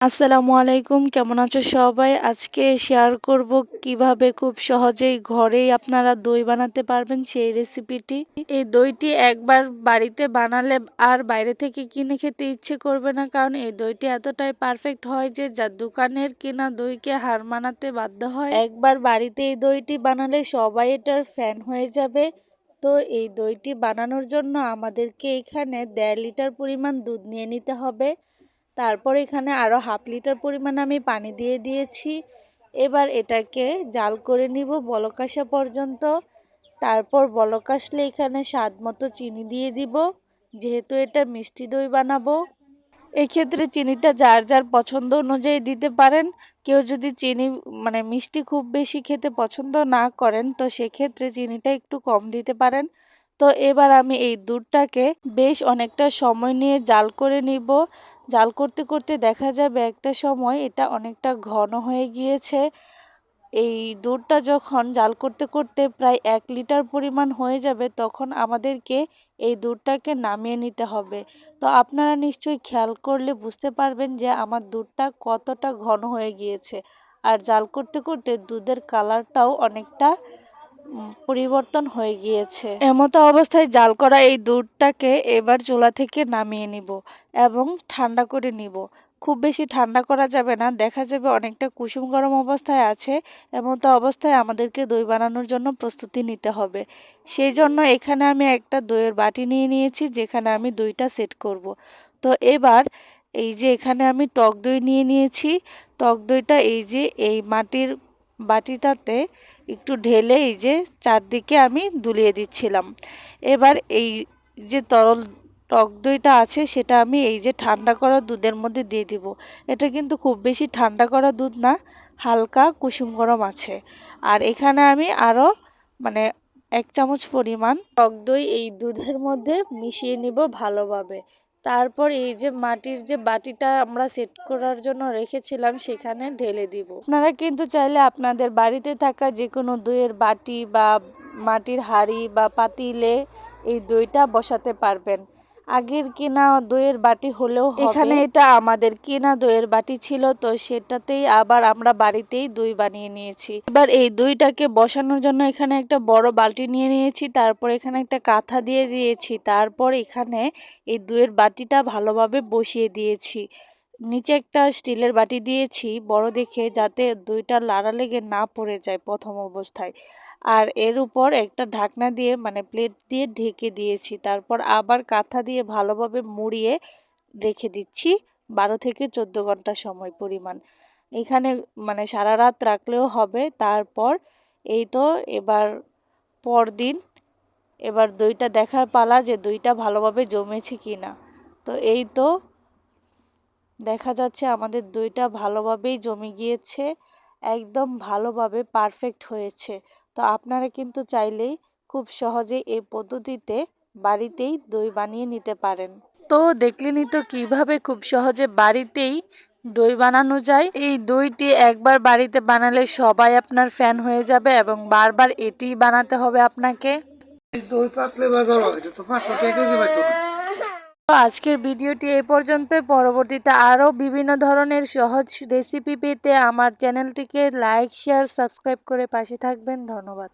আসসালামু আলাইকুম, কেমন আছো সবাই? আজকে শেয়ার করব কীভাবে খুব সহজেই ঘরেই আপনারা দই বানাতে পারবেন সেই রেসিপিটি এই দইটি একবার বাড়িতে বানালে আর বাইরে থেকে কিনে খেতে ইচ্ছে করবে না, কারণ এই দইটি এতটাই পারফেক্ট হয় যে যা দোকানের কেনা দইকে হার মানাতে বাধ্য হয়। একবার বাড়িতে এই দইটি বানালে সবাই এটার ফ্যান হয়ে যাবে। তো এই দইটি বানানোর জন্য আমাদেরকে এখানে দেড় লিটার পরিমাণ দুধ নিয়ে নিতে হবে। তারপর এখানে আরও হাফ লিটার পরিমাণ আমি পানি দিয়ে দিয়েছি। এবার এটাকে জাল করে নিব বলক আসা পর্যন্ত। তারপর বলক আসলে এখানে স্বাদ মতো চিনি দিয়ে দিব, যেহেতু এটা মিষ্টি দই বানাবো। এক্ষেত্রে চিনিটা যার যার পছন্দ অনুযায়ী দিতে পারেন। কেউ যদি চিনি মানে মিষ্টি খুব বেশি খেতে পছন্দ না করেন, তো সেক্ষেত্রে চিনিটা একটু কম দিতে পারেন। তো এবার আমি এই দুধটাকে বেশ অনেকটা সময় নিয়ে জাল করে নিব। জাল করতে করতে দেখা যাবে একটা সময় এটা অনেকটা ঘন হয়ে গিয়েছে। এই দুধটা যখন জাল করতে করতে প্রায় এক লিটার পরিমাণ হয়ে যাবে তখন আমাদেরকে এই দুধটাকে নামিয়ে নিতে হবে। তো আপনারা নিশ্চয়ই খেয়াল করলে বুঝতে পারবেন যে আমার দুধটা কতটা ঘন হয়ে গিয়েছে। আর জাল করতে করতে দুধের কালারটাও অনেকটা পরিবর্তন হয়ে গিয়েছে। এমতো অবস্থায় জাল করা এই দুধটাকে এবার চুলা থেকে নামিয়ে নিব এবং ঠান্ডা করে নিব। খুব বেশি ঠান্ডা করা যাবে না, দেখা যাবে অনেকটা কুসুম গরম অবস্থায় আছে, এমতো অবস্থায় আমাদেরকে দই বানানোর জন্য প্রস্তুতি নিতে হবে। সেই জন্য এখানে আমি একটা দইয়ের বাটি নিয়ে নিয়েছি, যেখানে আমি দইটা সেট করব। তো এবার এই যে এখানে আমি টক দই নিয়ে নিয়েছি, টক দইটা এই যে এই মাটির বাটিটাতে একটু ঢেলে এই যে চারদিকে আমি দুলিয়ে দিচ্ছিলাম। এবার এই যে তরল টক দইটা আছে সেটা আমি এই যে ঠান্ডা করা দুধের মধ্যে দিয়ে দিব। এটা কিন্তু খুব বেশি ঠান্ডা করা দুধ না, হালকা কুসুম গরম আছে। আর এখানে আমি আরও মানে এক চামচ পরিমাণ টক দই এই দুধের মধ্যে মিশিয়ে নিব ভালোভাবে। তারপর এই যে মাটির যে বাটিটা আমরা সেট করার জন্য রেখেছিলাম, সেখানে ঢেলে দিব। আপনারা কিন্তু চাইলে আপনাদের বাড়িতে থাকা যে কোনো দইয়ের বাটি বা মাটির হাড়ি বা পাতিলে এই দইটা বসাতে পারবেন। আগের কেনা দইয়ের বাটি হলেও এখানে এটা আমাদের কেনা দইয়ের বাটি ছিল, তো সেটাতেই আবার আমরা বাড়িতেই দই বানিয়ে নিয়েছি। এবার এই দইটাকে বসানোর জন্য এখানে একটা বড় বালতি নিয়ে নিয়েছি, তারপর এখানে একটা কাঁথা দিয়ে দিয়েছি, তারপর এখানে এই দইয়ের বাটিটা ভালোভাবে বসিয়ে দিয়েছি। নিচে একটা স্টিলের বাটি দিয়েছি, বড় দেখে যাতে দইটা লাড়া লেগে না পড়ে যায় প্রথম অবস্থায়। আর এর উপর একটা ঢাকনা দিয়ে মানে প্লেট দিয়ে ঢেকে দিয়েছি। তারপর আবার কাঁথা দিয়ে ভালোভাবে মুড়িয়ে রেখে দিচ্ছি বারো থেকে চোদ্দ ঘণ্টা সময় পরিমাণ। এখানে মানে সারা রাত রাখলেও হবে। তারপর এই তো এবার পরদিন, এবার দইটা দেখার পালা যে দইটা ভালোভাবে জমেছে কি না তো এই তো দেখা যাচ্ছে আমাদের দইটা ভালোভাবেই জমে গিয়েছে, একদম ভালোভাবে পারফেক্ট হয়েছে। তো আপনারা কিন্তু চাইলেই খুব সহজেই এই পদ্ধতিতে বাড়িতেই দই বানিয়ে নিতে পারেন। তো দেখলেনই তো কীভাবে খুব সহজে বাড়িতেই দই বানানো যায়। এই দইটি একবার বাড়িতে বানালে সবাই আপনার ফ্যান হয়ে যাবে এবং বারবার এটিই বানাতে হবে আপনাকে। দই পাতলে বাজার হয় তো পাঁচশো টাকা কেজি না। তো আজকের ভিডিওটি এ পর্যন্ত পরবর্তীতে আরও বিভিন্ন ধরনের সহজ রেসিপি পেতে আমার চ্যানেলটিকে লাইক শেয়ার সাবস্ক্রাইব করে পাশে থাকবেন। ধন্যবাদ।